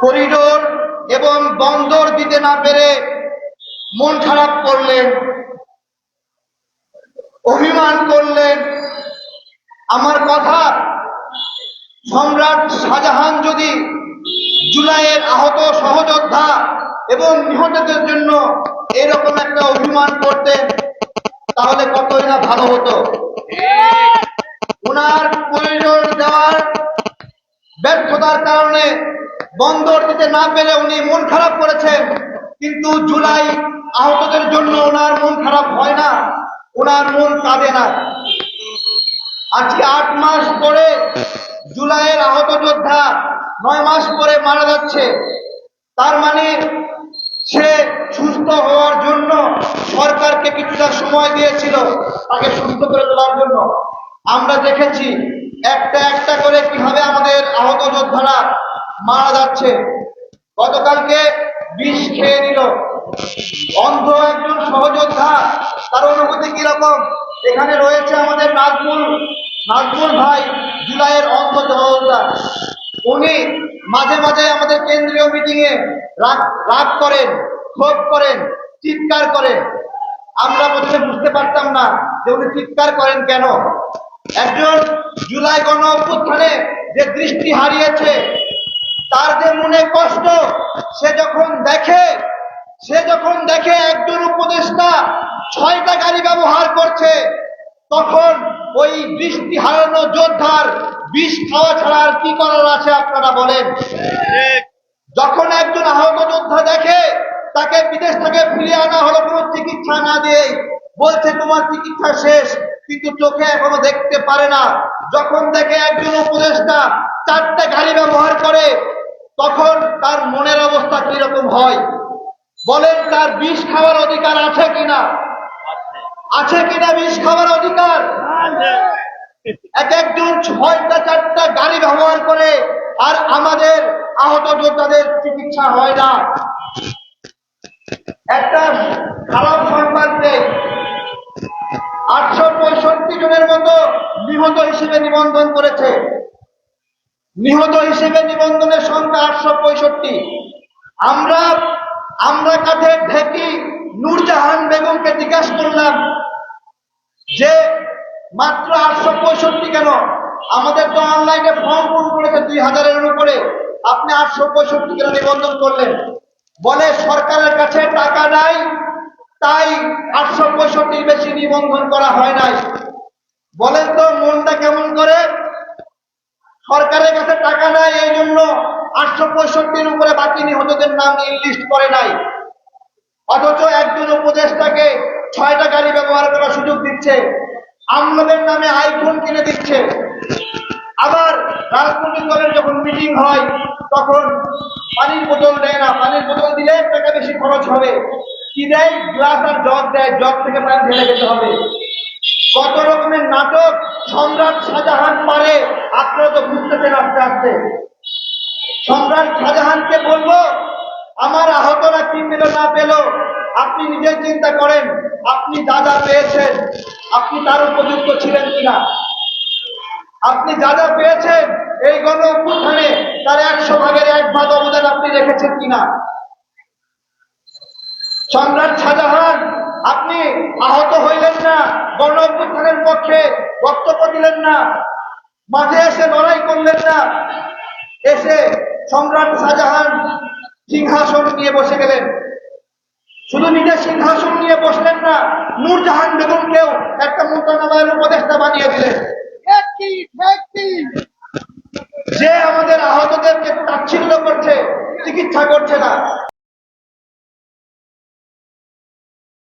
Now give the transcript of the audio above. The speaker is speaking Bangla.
করিডোর এবং বন্দর দিতে না পেরে মন খারাপ করলেন অভিমান করলেন। আমার কথা সম্রাট শাহজাহান যদি জুলাইয়ের আহত সহযোদ্ধা এবং নিহতদের জন্য এরকম একটা অভিমান করতেন তাহলে কতই না ভালো হতো। ওনার করিডোর দেওয়ার ব্যর্থতার কারণে বন্দর দিতে না পেরে উনি মন খারাপ করেছেন। কিন্তু জুলাই আহতদের জন্য ওনার মন খারাপ হয় না, ওনার মন কাঁদে না। আজকে আট মাস পরে জুলাইয়ের আহত যোদ্ধা নয় মাস পরে মারা যাচ্ছে। তার মানে সে সুস্থ হওয়ার জন্য সরকারকে কিছুটা সময় দিয়েছিল তাকে সুস্থ করে তোলার জন্য। আমরা দেখেছি একটা একটা করে কীভাবে আমাদের আহত যোদ্ধারা মারা যাচ্ছে। গতকালকে বিষ খেয়ে নিল। অন্ধ একজন সহযোদ্ধা, তার অনুভূতি কীরকম? এখানে রয়েছে আমাদের নাজমুল নাজমুল ভাই, জুলাইয়ের অন্ধ সহযোদ্ধা। উনি মাঝে মাঝে আমাদের কেন্দ্রীয় মিটিং এ রাগ রাগ করেন, ক্ষোভ করেন, চিৎকার করেন। আমরা প্রথমে বুঝতে পারতাম না যে উনি চিৎকার করেন কেন। একজন জুলাই গণ অভ্যুত্থানে যে দৃষ্টি হারিয়েছে সে যখন দেখে, সে যখন দেখে একজন উপদেষ্টা ছয়টা গাড়ি ব্যবহার করছে, তখন ওই বৃষ্টি হারানো যোদ্ধার বিষ খাওয়া ছাড়া আর কি করার আছে আপনারা বলেন? যখন একজন আহত যোদ্ধা দেখে, তাকে বিদেশ থেকে ফিরিয়ে আনা হলো, কোনো চিকিৎসা না দিয়ে বলছে, তোমার চিকিৎসা শেষ, কিন্তু চোখে এখনও দেখতে পারে না। যখন দেখে একজন উপদেষ্টা চারটে গাড়ি ব্যবহার করে তখন তার মনের অবস্থা কীরকম হয়? বলেন, তার বিষ খাওয়ার অধিকার আছে কিনা? আছে কিনা বিষ খাওয়ার অধিকার? এক একজন ছয়টা, চারটা গাড়ি ব্যবহার করে আর আমাদের আহত যোদ্ধাদের চিকিৎসা হয় না। একটা খারাপ সংবাদ আটশো পঁয়ষট্টি জনের মতো নিহত হিসেবে নিবন্ধন করেছে। নিহত হিসেবে নিবন্ধনের সংখ্যা আটশো পঁয়ষট্টি। আমরা আমরা কাছে ঢেকি নূরজাহান বেগমকে জিজ্ঞাসা করলাম যে, মাত্র আটশো পঁয়ষট্টি কেন? আমাদের তো অনলাইনে ফর্ম পূরণ করেছে দুই হাজারের উপরে। আপনি আটশো পঁয়ষট্টি কেন নিবন্ধন করলেন? বলে, সরকারের কাছে টাকা নাই, তাই আটশো পঁয়ষট্টির বেশি নিবন্ধন করা হয় নাই। বলেন তো মনটা কেমন করে? সরকারের কাছে টাকা নাই, এই জন্য আটশো পঁয়ষট্টির উপরে বাকি নিহতদের নাম লিস্ট করে নাই। অথচ একজন উপদেষ্টাকে ছয়টা গাড়ি ব্যবহার করার সুযোগ দিচ্ছে আমলাদের নামে আইফোন কিনে দিচ্ছে। আবার রাজনৈতিক দলের যখন মিটিং হয়, তখন পানির বোতল দেয় না, পানির বোতল দিলে টাকা বেশি খরচ হবে। কি দেয়? গ্লাস আর জগ দেয়, জগ থেকে পানি ঢেলে যেতে হবে। শাহজাহান পারে, আপনারা তো বুঝতেছেন আস্তে আস্তে। সম্রাট শাহজাহানকে বলব, আমার আহতরা কি পেল না পেল, আপনি নিজের চিন্তা করেন, আপনি যা পেয়েছেন, আপনি তার উপযুক্ত ছিলেন কিনা? আপনি যা পেয়েছেন, এই গণ অভ্যুত্থানে তার একশো ভাগের এক ভাগ অবদান আপনি রেখেছেন কিনা? সম্রাট শাহজাহান আপনি আহত হইলেন না গণ পক্ষে বক্তব্য দিলেন না মাঝে এসে লড়াই করলেন না এসে সম্রাট শাহজাহান সিংহাসন নিয়ে বসে গেলেন। শুধু নিজের সিংহাসন নিয়ে বসলেন না নূরজাহান বেগমকেও একটা মন্ত্রণালয়ের উপদেষ্টা বানিয়ে দিলেন। যে আমাদের আহতদেরকে তাচ্ছিল্য করছে চিকিৎসা করছে না।